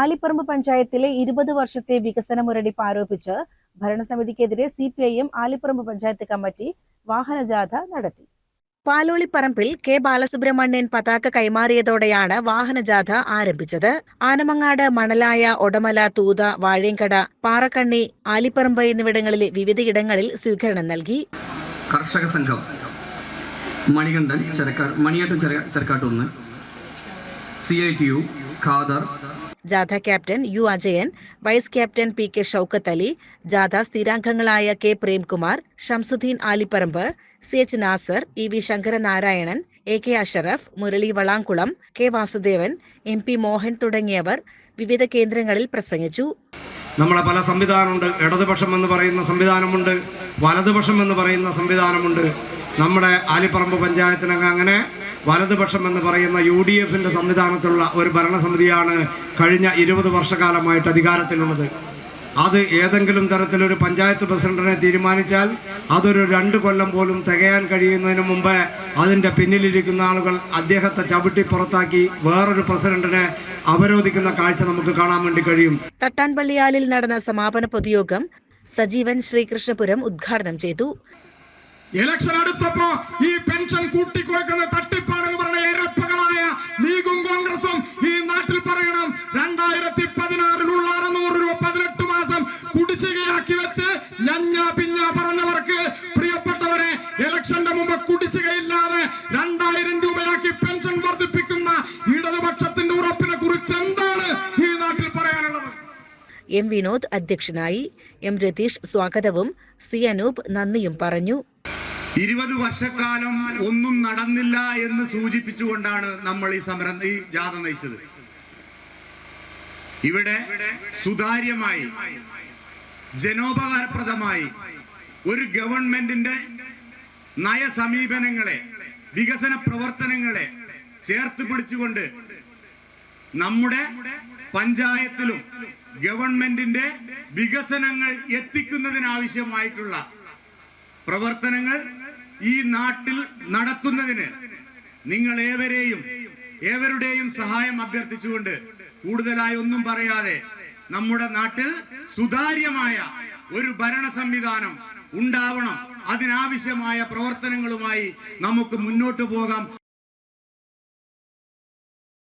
ആലിപ്പറമ്പ് പഞ്ചായത്തിലെ ഇരുപത് വർഷത്തെ വികസന മുരടിപ്പ് ആരോപിച്ച് ഭരണസമിതിക്കെതിരെ C P I M Alipparamba panchayat committee വാഹനജാഥ നടത്തി. പാലോളിപ്പറമ്പിൽ കെ ബാലസുബ്രഹ്മണ്യൻ പതാക കൈമാറിയതോടെയാണ് വാഹനജാഥ ആരംഭിച്ചത്. ആനമങ്ങാട് മണലായ ഒടമല തൂത വാഴേങ്കട പാറക്കണ്ണി ആലിപ്പറമ്പ് എന്നിവിടങ്ങളിലെ വിവിധയിടങ്ങളിൽ സ്വീകരണം നൽകി. കർഷക സംഘം മണികണ്ഠൻ ചെരക്കാ മണിയേട്ടൻ ചെറുക്കാട്ടൊന്ന് ചെരക്കാട്ടൊന്ന് C I T U Khader ജാഥ captain U Ajayan vice captain P K Shoukath Ali ജാഥ സ്ഥിരാംഗങ്ങളായ K Premkumar Shamsuddin Alipparamba C H Nasar E V Sankaranarayanan A K Ashraf Murali Valankulam K Vasudevan M P Mohan തുടങ്ങിയവർ വിവിധ കേന്ദ്രങ്ങളിൽ പ്രസംഗിച്ചു. നമ്മളെ പല സംവിധാനമുണ്ട്. ഇടതുപക്ഷം എന്ന് പറയുന്ന സംവിധാനമുണ്ട്. വലതുപക്ഷം എന്ന് പറയുന്ന സംവിധാനമുണ്ട്. നമ്മുടെ ആലിപ്പറമ്പ് പഞ്ചായത്തിനൊക്കെ അങ്ങനെ വലതുപക്ഷം എന്ന് പറയുന്ന യു ഡി എഫിന്റെ സംവിധാനത്തിലുള്ള ഒരു ഭരണസമിതിയാണ് കഴിഞ്ഞ ഇരുപത് വർഷക്കാലമായിട്ട് അധികാരത്തിലുള്ളത്. അത് ഏതെങ്കിലും തരത്തിലൊരു പഞ്ചായത്ത് പ്രസിഡന്റിനെ തീരുമാനിച്ചാൽ അതൊരു രണ്ട് കൊല്ലം പോലും തികയാൻ കഴിയുന്നതിന് മുമ്പ് അതിന്റെ പിന്നിലിരിക്കുന്ന ആളുകൾ അദ്ദേഹത്തെ ചവിട്ടി പുറത്താക്കി വേറൊരു പ്രസിഡന്റിനെ അവരോധിക്കുന്ന കാഴ്ച നമുക്ക് കാണാൻ വേണ്ടി കഴിയും. തട്ടാൻപള്ളിയാലിൽ നടന്ന സമാപന പൊതുയോഗം സജീവൻ ശ്രീകൃഷ്ണപുരം ഉദ്ഘാടനം ചെയ്തു. ഇലക്ഷൻ അടുത്തപ്പോ ഈ പെൻഷൻ കൂട്ടിക്കുറക്കുന്ന തട്ടിപ്പാണെന്ന് പറഞ്ഞ ഏറെപ്പകളായ ലീഗും കോൺഗ്രസും ഈ നാട്ടിൽ പറയണം. രണ്ടായിരത്തി പതിനാറിലുള്ള അറുന്നൂറ് രൂപ പതിനെട്ട് മാസം കുടിശ്ശികയാക്കി വെച്ച് ഞഞ്ഞ പിഞ്ഞ പറഞ്ഞവർക്ക് പ്രിയപ്പെട്ടവരെ ഇലക്ഷന്റെ മുമ്പ് കുടിശ്ശികയില്ലാതെ രണ്ടായിരം രൂപയാക്കി പെൻഷൻ വർദ്ധിപ്പിക്കുന്ന ഇടതുപക്ഷത്തിന്റെ ഉറപ്പിനെ കുറിച്ച് എന്താണ് ഈ നാട്ടിൽ പറയാനുള്ളത്? എം വിനോദ് അധ്യക്ഷനായി എം രതീഷ് സ്വാഗതവും സി അനൂപ് നന്ദിയും പറഞ്ഞു. ഇരുപത് വർഷക്കാലം ഒന്നും നടന്നില്ല എന്ന് സൂചിപ്പിച്ചുകൊണ്ടാണ് നമ്മൾ ഈ സമരം ഈ ജാഥ നയിച്ചത്. ഇവിടെ സുതാര്യമായി ജനോപകാരപ്രദമായി ഒരു ഗവൺമെന്റിന്റെ നയസമീപനങ്ങളെ വികസന പ്രവർത്തനങ്ങളെ ചേർത്ത് പിടിച്ചുകൊണ്ട് നമ്മുടെ പഞ്ചായത്തിലും ഗവൺമെന്റിന്റെ വികസനങ്ങൾ എത്തിക്കുന്നതിനാവശ്യമായിട്ടുള്ള പ്രവർത്തനങ്ങൾ ഈ നാട്ടിൽ നടത്തുന്നതിന് നിങ്ങൾ ഏവരെയും ഏവരുടെയും സഹായം അഭ്യർത്ഥിച്ചുകൊണ്ട് കൂടുതലായി ഒന്നും പറയാതെ നമ്മുടെ നാട്ടിൽ സുതാര്യമായ ഒരു ഭരണ സംവിധാനം ഉണ്ടാവണം. അതിനാവശ്യമായ പ്രവർത്തനങ്ങളുമായി നമുക്ക് മുന്നോട്ട് പോകാം.